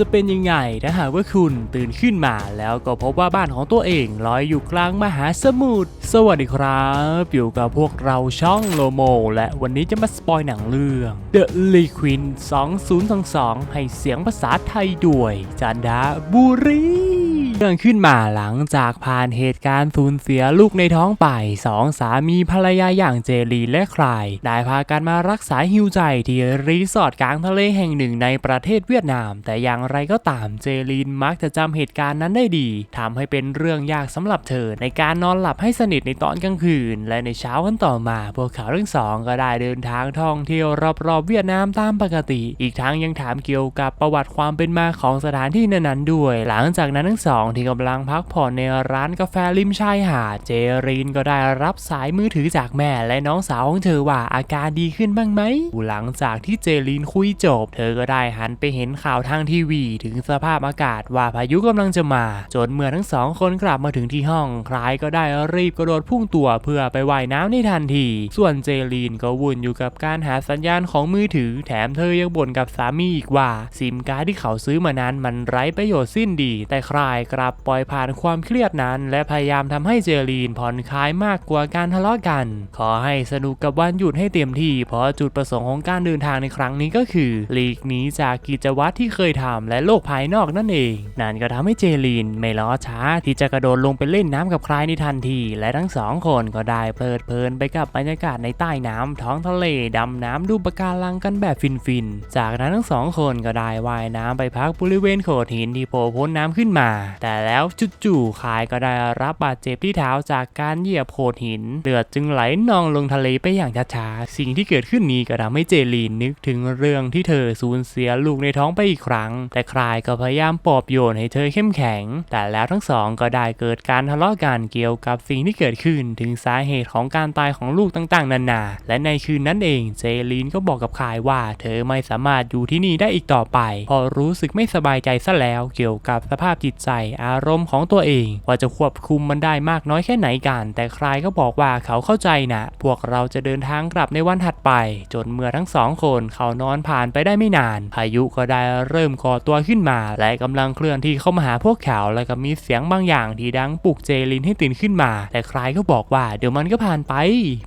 จะเป็นยังไงถ้าหากว่าคุณตื่นขึ้นมาแล้วก็พบว่าบ้านของตัวเองลอยอยู่กลางมหาสมุทรสวัสดีครับ อยู่กับพวกเราช่องโลโม และวันนี้จะมาสปอยหนังเรื่อง The Liquid 2022 ให้เสียงภาษาไทยด้วยจันดาบุรี เรื่องขึ้นมาหลังจากผ่านเหตุการณ์สูญเสียลูกในท้องไปสองสามีภรรยาอย่างเจลีและคลาย ได้พากันมารักษาฮิวใจที่รีสอร์ทกลางทะเลแห่งหนึ่งในประเทศเวียดนาม แต่อย่างไรก็ตามเจลีนมักจะจำเหตุการณ์นั้นได้ดีทำให้เป็นเรื่องยากสำหรับเธอ ในการนอนหลับให้สนิทในตอนกลางคืน และในเช้าวันต่อมา พวกเขาทั้งสองก็ได้เดินทางท่องเที่ยวรอบๆเวียดนามตามปกติ อีกทั้งยังถามเกี่ยวกับประวัติความเป็นมาของสถานที่นั้นๆด้วย หลังจากนั้นทั้งสองที่กำลังพักผ่อนในร้านกาแฟริมชายหาดเจรีนก็ได้รับสายมือถือจากแม่และน้องสาวของเธอว่าอาการดีขึ้นบ้างไหมหลังจากที่เจรีนคุยจบ เธอก็ได้หันไปเห็นข่าวทางทีวีถึงสภาพอากาศว่าพายุกำลังจะมา จนเมื่อทั้งสองคนกลับมาถึงที่ห้องคลายก็ได้รีบกระโดดพุ่งตัวเพื่อไปว่ายน้ำในทันที ส่วนเจรีนก็วุ่นอยู่กับการหาสัญญาณของมือถือ แถมเธอยังบ่นกับสามีอีกว่าซิมการ์ดที่เขาซื้อมานั้นมันไร้ประโยชน์สิ้นดี แต่คลายกลับปล่อยผ่านความเครียดนั้น และพยายามทำให้เจรีนผ่อนคลายมากกว่าการทะเลาะกัน ขอให้สนุกกับวันหยุดให้เต็มที่ เพราะจุดประสงค์ของการเดินทางในครั้งนี้ก็คือหลีกหนีจากกิจวัตรที่เคยทำและโลกภายนอกนั่นเอง นั่นก็ทำให้เจลีนไม่ล้อช้าที่จะกระโดดลงไปเล่นน้ำกับใคลายในทันที และทั้งสองคนก็ได้เพลิดเพลินไปกับบรรยากาศในใต้น้ำท้องทะเลดำน้ำดูปะการังกันแบบฟินๆ จากนั้นทั้งสองคนก็ได้ว่ายน้ำไปพักบริเวณโขดหินที่โผล่พ้นน้ำขึ้นมาแต่แล้วจู่ๆคายก็ได้รับบาดเจ็บที่เท้าจากการเหยียบโขดหินเลือดจึงไหลนองลงทะเลไปอย่างช้าๆสิ่งที่เกิดขึ้นนี้ก็ทำให้เจลีนนึกถึงเรื่องที่เธอสูญเสียลูกในท้องไปอีกครั้ง แต่คลายก็พยายามปลอบโยนให้เธอเข้มแข็ง แต่แล้วทั้งสองก็ได้เกิดการทะเลาะกันเกี่ยวกับสิ่งที่เกิดขึ้นถึงสาเหตุของการตายของลูกต่างๆ นานา และในคืนนั้นเองเจลีนก็บอกกับคายว่า เธอไม่สามารถอยู่ที่นี่ได้อีกต่อไปเพราะรู้สึกไม่สบายใจซะแล้วเกี่ยวกับสภาพจิตใจอารมณ์ของตัวเอง ว่าจะควบคุมมันได้มากน้อยแค่ไหนกัน แต่ใครก็บอกว่าเขาเข้าใจนะพวกเราจะเดินทางกลับในวันถัดไป จนเมื่อทั้งสองคนเขานอนผ่านไปได้ไม่นาน พายุก็ได้เริ่มก่อตัวขึ้นมา และกำลังเคลื่อนที่เข้ามาหาพวกเขาและก็มีเสียงบางอย่างที่ดังปลุกเจลินให้ตื่นขึ้นมา แต่ใครก็บอกว่าเดี๋ยวมันก็ผ่านไป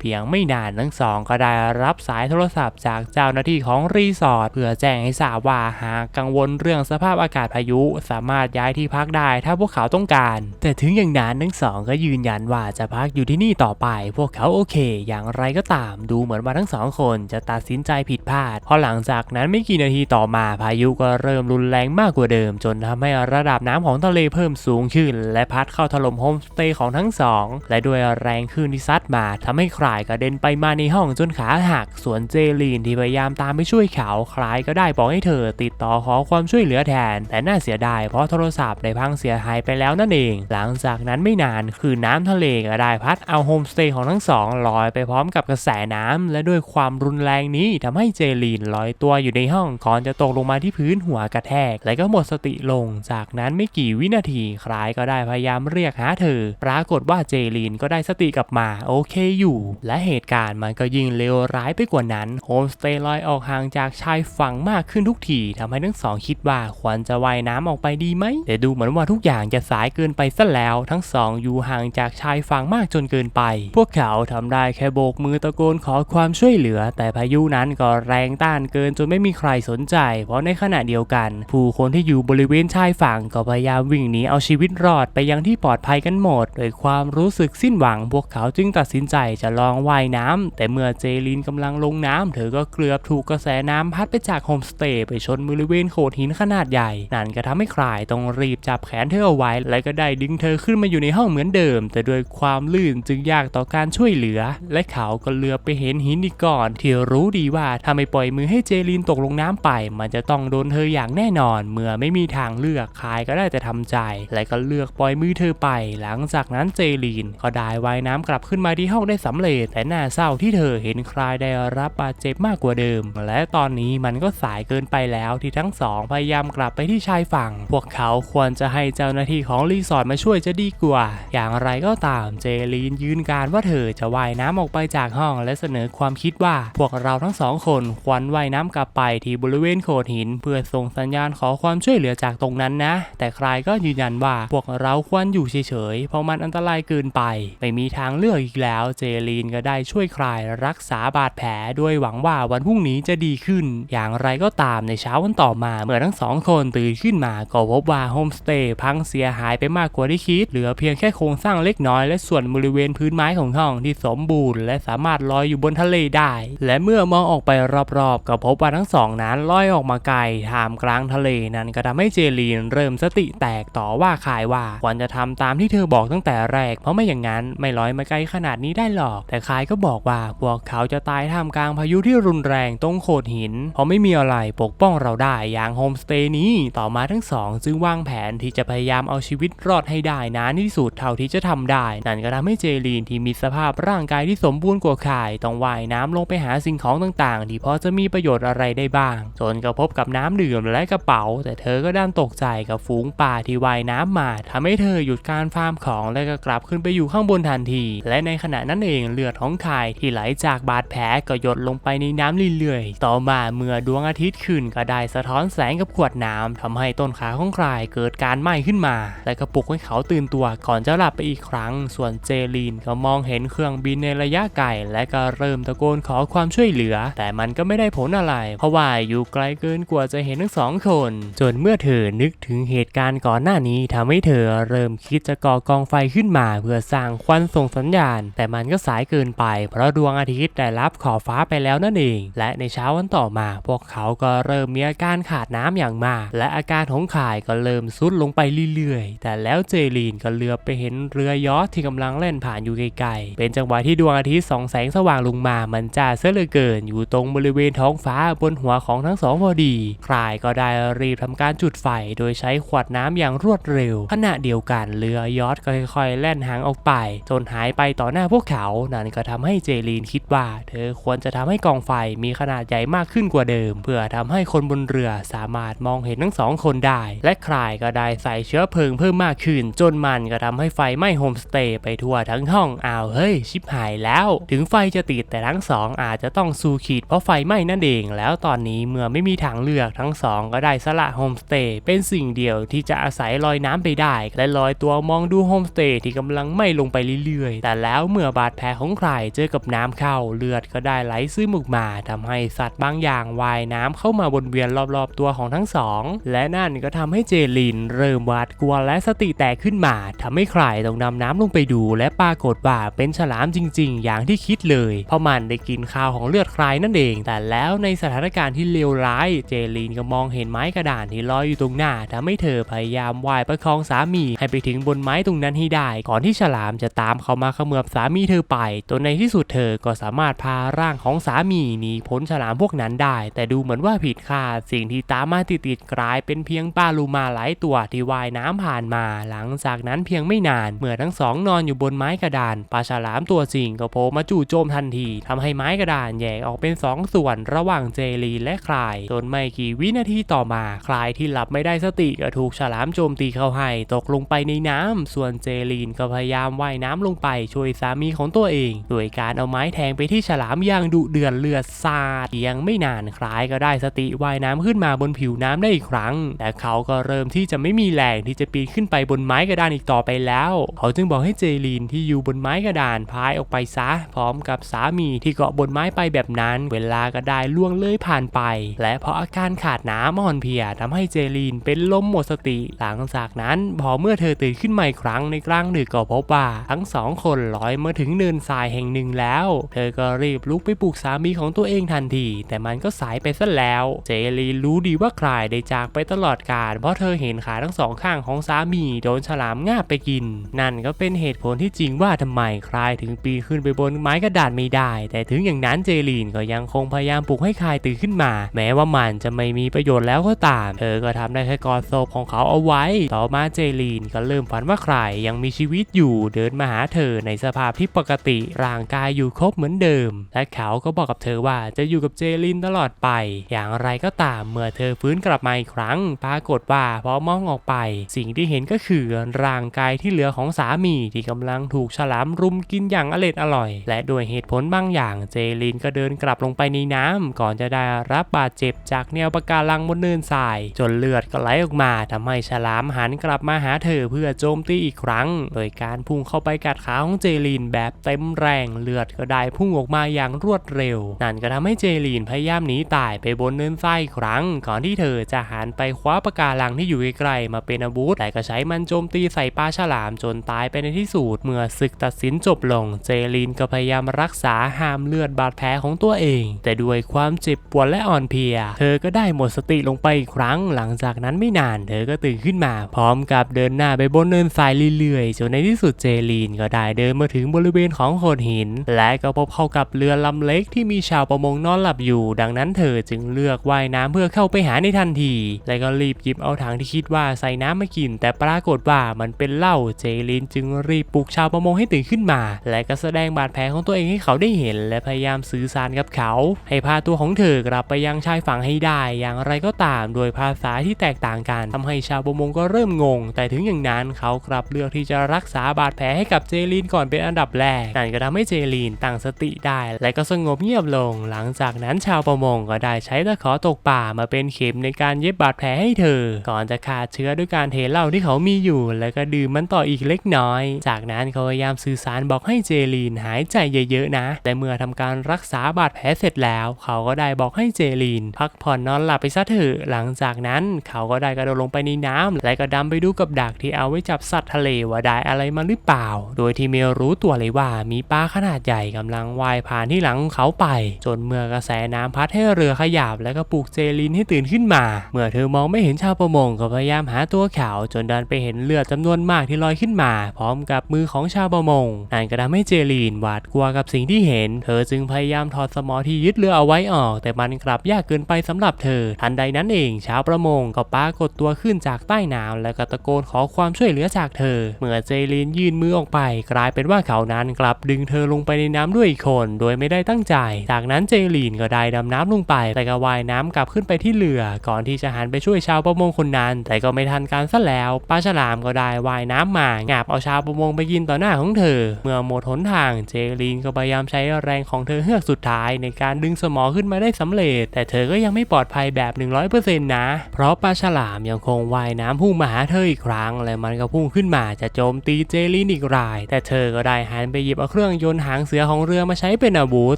เพียงไม่นานทั้งสองก็ได้รับสายโทรศัพท์จากเจ้าหน้าที่ของรีสอร์ทเพื่อแจ้งให้ทราบว่าหากกังวลเรื่องสภาพอากาศพายุ สามารถย้ายที่พักได้ถ้าพวกเขาต้องการ แต่ถึงอย่างนั้นทั้งสองก็ยืนยันว่าจะพักอยู่ที่นี่ต่อไป พวกเขาโอเค อย่างไรก็ตามดูเหมือนว่าทั้งสองคนจะตัดสินใจผิดพลาดเพราะหลังจากนั้นไม่กี่นาทีต่อมาพายุก็เริ่มรุนแรงมากกว่าเดิม จนทำให้ระดับน้ำของทะเลเพิ่มสูงขึ้น และพัดเข้าถล่มโฮมสเตย์ของทั้งสอง และด้วยแรงคลื่นที่ซัดมาทำให้คลายกระเด็นไปมาในห้องจนขาหัก ส่วนเจลีนที่พยายามตามไปช่วยเขาคลายก็ได้บอกให้เธอ ติดต่อขอความช่วยเหลือแทน แต่น่าเสียดายเพราะโทรศัพท์ได้พังเสียหายไปแล้วนั่นเอง หลังจากนั้นไม่นานคือน้ำทะเลก็ได้พัดเอาโฮมสเตย์ของทั้งสองลอยไปพร้อมกับกระแสน้ำและด้วยความรุนแรงนี้ทำให้เจลีนลอยตัวอยู่ในห้องก่อนจะตกลงมาที่พื้นหัวกระแทก และก็หมดสติลง จากนั้นไม่กี่วินาทีคลายก็ได้พยายามเรียกหาเธอ ปรากฏว่าเจลีนก็ได้สติกลับมาโอเคอยู่ และเหตุการณ์มันก็ยิ่งเลวร้ายไปกว่านั้นโฮมสเตย์ลอยออกห่างจากชายฝั่งมากขึ้นทุกทีทำให้ทั้งสองคิดว่าควรจะว่ายน้ำออกไปดีไหมแต่ดูเหมือนว่าทุกอย่างจะสายเกินไปซะแล้ว ทั้งสองอยู่ห่างจากชายฝั่งมากจนเกินไป พวกเขาทำได้แค่โบกมือตะโกนขอความช่วยเหลือ แต่พายุนั้นก็แรงต้านเกินจนไม่มีใครสนใจ เพราะในขณะเดียวกัน ผู้คนที่อยู่บริเวณชายฝั่งก็พยายามวิ่งหนีเอาชีวิตรอดไปยังที่ปลอดภัยกันหมด โดยความรู้สึกสิ้นหวัง พวกเขาจึงตัดสินใจจะลองว่ายน้ำแต่เมื่อเจลินกำลังลงน้ำเธอก็เกือบถูกกระแสน้ำพัดไปจากโฮมสเตย์ไปชนบริเวณโขดหินขนาดใหญ่ นั่นก็ทำให้คลายต้องรีบจับแขนเธอเอาไว้ และก็ได้ดึงเธอขึ้นมาอยู่ในห้องเหมือนเดิม แต่ด้วยความลื่นจึงยากต่อการช่วยเหลือ และเขาก็เลือไปเห็นหินอีกก่อน ที่รู้ดีว่าถ้าไม่ปล่อยมือให้เจลินตกลงน้ำไป มันจะต้องโดนเธออย่างแน่นอน เมื่อไม่มีทางเลือกคายก็ได้แต่ทำใจ และก็เลือกปล่อยมือเธอไป หลังจากนั้นเจลีนก็ได้ว่ายน้ำกลับขึ้นมาที่ห้องได้สำเร็จ แต่น่าเศร้าที่เธอเห็นคลายได้รับบาดเจ็บมากกว่าเดิม และตอนนี้มันก็สายเกินไปแล้วที่ทั้งสองพยายามกลับไปที่ชายฝั่ง พวกเขาควรจะให้เจ้าหน้าที่ของรีสอร์ทมาช่วยจะดีกว่า อย่างไรก็ตามเจลีนยืนการว่าเธอจะว่ายน้ำออกไปจากห้อง และเสนอความคิดว่า พวกเราทั้งสองคนควรว่ายน้ำกลับไปที่บริเวณโขดหิน เพื่อส่งสัญญาณขอความช่วยเหลือจากตรงนั้นนะ แต่ใครก็ยืนยันว่าพวกเราควรอยู่เฉยๆเพราะมันอันตรายเกินไป ไม่มีทางเลือกอีกแล้วเจลีนก็ได้ช่วยคลายรักษาบาดแผลด้วยหวังว่าวันพรุ่งนี้จะดีขึ้น อย่างไรก็ตามในเช้าวันต่อมาเมื่อทั้งสองคนตื่นขึ้นมาก็พบว่าโฮมสเตย์พังเสียหายไปมากกว่าที่คิด เหลือเพียงแค่โครงสร้างเล็กน้อย และส่วนบริเวณพื้นไม้ของห้องที่สมบูรณ์ และสามารถลอยอยู่บนทะเลได้ และเมื่อมองออกไปรอบๆ ก็พบว่าทั้งสองนั้นลอยออกมาไกลท่ามกลางทะเลนั้นก็ทำให้เจลีนเริ่มสติแตกต่อว่าขายว่าควรจะทำตามที่เธอบอกตั้งแต่แรก เพราะไม่อย่างนั้นไม่ลอยมาไกลขนาดนี้ได้หรอก แต่ขายก็บอกว่าพวกเขาจะตายท่ามกลางพายุที่รุนแรงตรงโขดหิน เพราะไม่มีอะไรปกป้องเราได้อย่างโฮมสเตย์นี้ ต่อมาทั้งสอง จึงวางแผนที่จะจะพยายามเอาชีวิตรอดให้ได้นานที่สุดเท่าที่จะทำได้ นั่นก็ทำให้เจลีนที่มีสภาพร่างกายที่สมบูรณ์กว่าข่ายต้องว่ายน้ำลงไปหาสิ่งของต่างๆ ที่พอจะมีประโยชน์อะไรได้บ้าง จนกระพบกับน้ำดื่มและกระเป๋า แต่เธอก็ด้านตกใจกับฝูงป่าที่ว่ายน้ำมาทำให้เธอหยุดการฟาร์มของและก็กลับขึ้นไปอยู่ข้างบนทันที และในขณะนั้นเองเลือดของข่ายที่ไหลจากบาดแผลก็หยดลงไปในน้ำเรื่อยๆ ต่อมาเมื่อดวงอาทิตย์ขึ้นก็ได้สะท้อนแสงกับขวดน้ำทำให้ต้นขาของข่ายเกิดการไหมขึ้นมา และก็ปลุกให้เขาตื่นตัวก่อนจะหลับไปอีกครั้ง ส่วนเจลีนก็มองเห็นเครื่องบินในระยะไกลและก็เริ่มตะโกนขอความช่วยเหลือ แต่มันก็ไม่ได้ผลอะไร เพราะว่าอยู่ไกลเกินกว่าจะเห็นทั้งสองคน จนเมื่อเธอนึกถึงเหตุการณ์ก่อนหน้านี้ทำให้เธอเริ่มคิดจะก่อกองไฟขึ้นมา เพื่อสร้างควันส่งสัญญาณ แต่มันก็สายเกินไป เพราะดวงอาทิตย์ได้รับขอบฟ้าไปแล้วนั่นเอง และในเช้าวันต่อมา พวกเขาก็เริ่มมีอาการขาดน้ำอย่างมาก และอาการของข่ายก็เริ่มซุดลงไปไปเรื่อยๆ แต่แล้วเจลีนก็เลือบไปเห็นเรือยอทที่กำลังแล่นผ่านอยู่ไกลๆ เป็นจังหวะที่ดวงอาทิตย์ส่องแสงสว่างลงมา มันจ้าเสียเหลือเกิน อยู่ตรงบริเวณท้องฟ้าบนหัวของทั้งสองพอดี คลายก็ได้รีบทำการจุดไฟ โดยใช้ขวดน้ำอย่างรวดเร็ว ขณะเดียวกันเรือยอทก็ค่อยๆ แล่นหางออกไป จนหายไปต่อหน้าพวกเขา นั่นก็ทำให้เจลีนคิดว่า เธอควรจะทำให้กองไฟมีขนาดใหญ่มากขึ้นกว่าเดิม เพื่อทำให้คนบนเรือสามารถมองเห็นทั้งสองคนได้ และคลายก็ได้ใสเชื้อเพลิงเพิ่มมากขึ้น จนมันก็ทำให้ไฟไหม้โฮมสเตย์ไปทั่วทั้งห้องอ้าวเฮ้ย ชิบหายแล้ว ถึงไฟจะติดแต่ทั้งสองอาจจะต้องสู้ขีดเพราะไฟไหม้นั่นเอง แล้วตอนนี้เมื่อไม่มีทางเลือกทั้งสองก็ได้สละโฮมสเตย์เป็นสิ่งเดียวที่จะอาศัยลอยน้ำไปได้ และลอยตัวมองดูโฮมสเตย์ที่กำลังไหม้ลงไปเรื่อยๆ แต่แล้วเมื่อบาดแผลของใครเจอกับน้ำเข้าเลือดก็ได้ไหลซึมออกมาทำให้สัตว์บางอย่างว่ายน้ำเข้ามาวนเวียนรอบๆตัวของทั้งสอง และนั่นก็ทำให้เจลินเริ่มหวาดกลัวและสติแตกขึ้นมาทำให้ใครต้องดำน้ำลงไปดูและปรากฏว่าเป็นฉลามจริง ๆ อย่างที่คิดเลย เพราะมันได้กินข้าวของเลือดใครนั่นเอง แต่แล้วในสถานการณ์ที่เลวร้าย เจลีนก็มองเห็นไม้กระดานที่ลอยอยู่ตรงหน้าทำให้เธอพยายามว่ายประคองสามี ให้ไปถึงบนไม้ตรงนั้นให้ได้ ก่อนที่ฉลามจะตามเขามาเขมือบสามีเธอไปจนในที่สุดเธอก็สามารถพาร่างของสามีหนีพ้นฉลามพวกนั้นได้ แต่ดูเหมือนว่าผิดคาดสิ่งที่ตามมาติดๆกลายเป็นเพียงปลาลูมาหลายตัวที่ว่ายน้ำผ่านมา หลังจากนั้นเพียงไม่นาน เมื่อทั้งสองนอนอยู่บนไม้กระดานปลาฉลามตัวจริงก็โผล่มาจู่โจมทันทีทำให้ไม้กระดานแยกออกเป็นสองส่วนระหว่างเจลีและคลายจนไม่กี่วินาทีต่อมาคลายที่หลับไม่ได้สติก็ถูกฉลามโจมตีเข้าให้ตกลงไปในน้ำส่วนเจลีนก็พยายามว่ายน้ำลงไปช่วยสามีของตัวเองโดยการเอาไม้แทงไปที่ฉลามอย่างดุเดือดเลือดสาดเพียงไม่นานคลายก็ได้สติว่ายน้ำขึ้นมาบนผิวน้ำได้อีกครั้ง แต่เขาก็เริ่มที่จะไม่มีแแรงที่จะปีนขึ้นไปบนไม้กระดานอีกต่อไปแล้ว เขาจึงบอกให้เจลีนที่อยู่บนไม้กระดานพายออกไปซะ พร้อมกับสามีที่เกาะบนไม้ไปแบบนั้น เวลาก็ได้ล่วงเลยผ่านไป และเพราะอาการขาดน้ำอ่อนเพลียทำให้เจลีนเป็นลมหมดสติ หลังจากนั้นพอเมื่อเธอตื่นขึ้นมาอีกครั้งในกลางดึกก็พบว่าทั้งสองคนลอยมาถึงเนินทรายแห่งหนึ่งแล้ว เธอก็รีบลุกไปปลุกสามีของตัวเองทันที แต่มันก็สายไปซะแล้ว เจลีนรู้ดีว่าใครได้จากไปตลอดกาลเพราะเธอเห็นขาทั้งสองข้างของสามีโดนฉลามงาบไปกิน นั่นก็เป็นเหตุผลที่จริงว่าทำไมใครถึงปีขึ้นไปบนไม้กระดานไม่ได้ แต่ถึงอย่างนั้นเจลีนก็ยังคงพยายามปลุกให้คายตื่นขึ้นมา แม้ว่ามันจะไม่มีประโยชน์แล้วก็ตาม เธอก็ทำได้แค่กอดศพของเขาเอาไว้ ต่อมาเจลีนก็เริ่มฝันว่าใครยังมีชีวิตอยู่เดินมาหาเธอในสภาพที่ปกติร่างกายอยู่ครบเหมือนเดิม และเขาก็บอกกับเธอว่าจะอยู่กับเจลินตลอดไป อย่างไรก็ตามเมื่อเธอฟื้นกลับมาอีกครั้ง ปรากฏว่าพอมองออกไปสิ่งที่เห็นก็คือร่างกายที่เหลือของสามีที่กำลังถูกฉลามรุมกินอย่างอร็ดอร่อย และด้วยเหตุผลบางอย่างเจลินก็เดินกลับลงไปในน้ำก่อนจะได้รับบาดเจ็บจากแนวปะการังบนเนินทราย จนเลือดก็ไหลออกมาทำให้ฉลามหันกลับมาหาเธอเพื่อโจมตีอีกครั้ง โดยการพุ่งเข้าไปกัดขาของเจลินแบบเต็มแรงเลือดก็ได้พุ่งออกมาอย่างรวดเร็ว นั่นก็ทำให้เจลีนพยายามหนีตายไปบนเนินทรายอีกครั้ง ก่อนที่เธอจะหันไปคว้าปะการังที่อยู่ใกล้ๆมาเป็นอาวุธแต่ก็ใช้มันโจมตีใส่ปลาฉลามจนตายไปในที่สุดเมื่อศึกตัดสินจบลง เจลีนก็พยายามรักษาห้ามเลือดบาดแผลของตัวเอง แต่ด้วยความเจ็บปวดและอ่อนเพลีย เธอก็ได้หมดสติลงไปอีกครั้ง หลังจากนั้นไม่นาน เธอก็ตื่นขึ้นมาพร้อมกับเดินหน้าไปบนเนินทรายเรื่อยๆจนในที่สุดเจลีนก็ได้เดินมาถึงบริเวณของโขดหิน และก็พบเข้ากับเรือลำเล็กที่มีชาวประมงนอนหลับอยู่ ดังนั้นเธอจึงเลือกว่ายน้ำเพื่อเข้าไปหาในทันที และก็รีบหยิบเอาถังที่คิดว่าใส่น้ำมากิน แต่ปรากฏว่ามันเป็นเหล้าเจลินจึงรีบปลุกชาวประมงให้ตื่นขึ้นมา และก็แสดงบาดแผลของตัวเองให้เขาได้เห็น และพยายามสื่อสารกับเขา ให้พาตัวของเธอกลับไปยังชายฝั่งให้ได้ อย่างไรก็ตามโดยภาษาที่แตกต่างกันทำให้ชาวประมงก็เริ่มงง แต่ถึงอย่างนั้นเขากลับเลือกที่จะรักษาบาดแผลให้กับเจลินก่อนเป็นอันดับแรกนั่นก็ทำให้เจลินตั้งสติได้ และก็สงบเงียบลง หลังจากนั้นชาวประมงก็ได้ใช้ตะขอตกป่ามาเป็นเข็มในการเย็บบาดแผลให้เธอ ก่อนจะขาดเชื้อด้วยการเทเหล้าที่เขามีอยู่ แล้วก็ดื่มมันต่ออีกเล็กน้อย จากนั้นเขาพยายามสื่อสารบอกให้เจลีนหายใจเยอะๆนะ แต่เมื่อทำการรักษาบาดแผลเสร็จแล้ว เขาก็ได้บอกให้เจลีน พักผ่อนนอนหลับไปซะเถอะหลังจากนั้นเขาก็ได้กระโดดลงไปในน้ำและก็ดำไปดูกับดักที่เอาไว้จับสัตว์ทะเลว่าได้อะไรมาหรือเปล่า โดยที่ไม่รู้ตัวเลยว่ามีปลาขนาดใหญ่กำลังว่ายผ่านที่หลังของเขาไป จนเมื่อกระแสน้ำพัดให้เรือขยับ และก็ปลุกเจลินให้ตื่นขึ้นมา เมื่อเธอมองไม่เห็นชาวประมงก็พยายามหาตัวเขาจนดันไปเห็นเลือดจำนวนมากที่ลอยขึ้นมา พร้อมกับมือของชาวประมงนั่นก็ทำให้เจลีนหวาดกลัวกับสิ่งที่เห็น เธอจึงพยายามถอดสมอที่ยึดเรือเอาไว้ออก แต่มันกลับยากเกินไปสำหรับเธอ ทันใดนั้นเองชาวประมงก็ปรากฏตัวขึ้นจากใต้น้ำและก็ตะโกนขอความช่วยเหลือจากเธอ เมื่อเจลีนยื่นมือออกไป กลายเป็นว่าเขานั้นกลับดึงเธอลงไปในน้ำด้วยอีกคน โดยไม่ได้ตั้งใจ จากนั้นเจลีนก็ได้ดำน้ำลงไป แต่ก็ว่ายน้ำกลับขึ้นไปที่เรือก่อนที่จะหันไปช่วยชาวประมงคนนั้น แต่ก็ไม่ทันการซะแล้วปลาฉลามก็ได้ว่ายน้ำมางาบเอาชาวประมงไปกินต่อหน้าของเธอ เมื่อหมดหนทางเจลีนก็พยายามใช้แรงของเธอเฮือกสุดท้ายในการดึงสมอขึ้นมาได้สำเร็จ แต่เธอก็ยังไม่ปลอดภัยแบบ 100%นะ เพราะปลาฉลามยังคงว่ายน้ำพุ่งมาหาเธออีกครั้ง และมันก็พุ่งขึ้นมาจะโจมตีเจลีนอีกราย แต่เธอก็ได้หันไปหยิบเอาเครื่องยนต์หางเสือของเรือมาใช้เป็นอาวุธ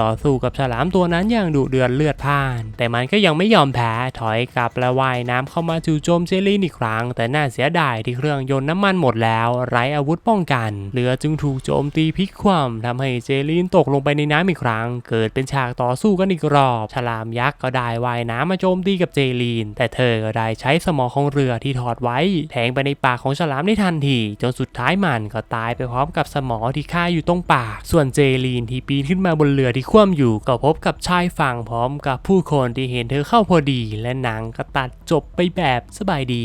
ต่อสู้กับฉลามตัวนั้นอย่างดุเดือดเลือดพ่าน แต่มันก็ยังไม่ยอมแพ้ถอยกลับและว่ายน้ำเข้ามาจู่โจมเจลีนอีกครัรั้ง แต่น่าเสียดายที่เครื่องยนต์น้ำมันหมดแล้ว ไร้อาวุธป้องกัน เรือจึงถูกโจมตีพลิกคว่ำทำให้เจลีนตกลงไปในน้ำอีกครั้ง เกิดเป็นฉากต่อสู้กันอีกรอบ ฉลามยักษ์ก็ได้ว่ายน้ำมาโจมตีกับเจลีนแต่เธอก็ได้ใช้สมองของเรือที่ถอดไว้ แทงไปในปากของฉลามได้ทันทีจนสุดท้ายมันก็ตายไปพร้อมกับสมอที่คาอยู่ตรงปาก ส่วนเจลีนที่ปีนขึ้นมาบนเรือที่คว่ำอยู่ก็พบกับชายฝั่งพร้อมกับผู้คนที่เห็นเธอเข้าพอดี และหนังก็ตัดจบไปแบบสบายดี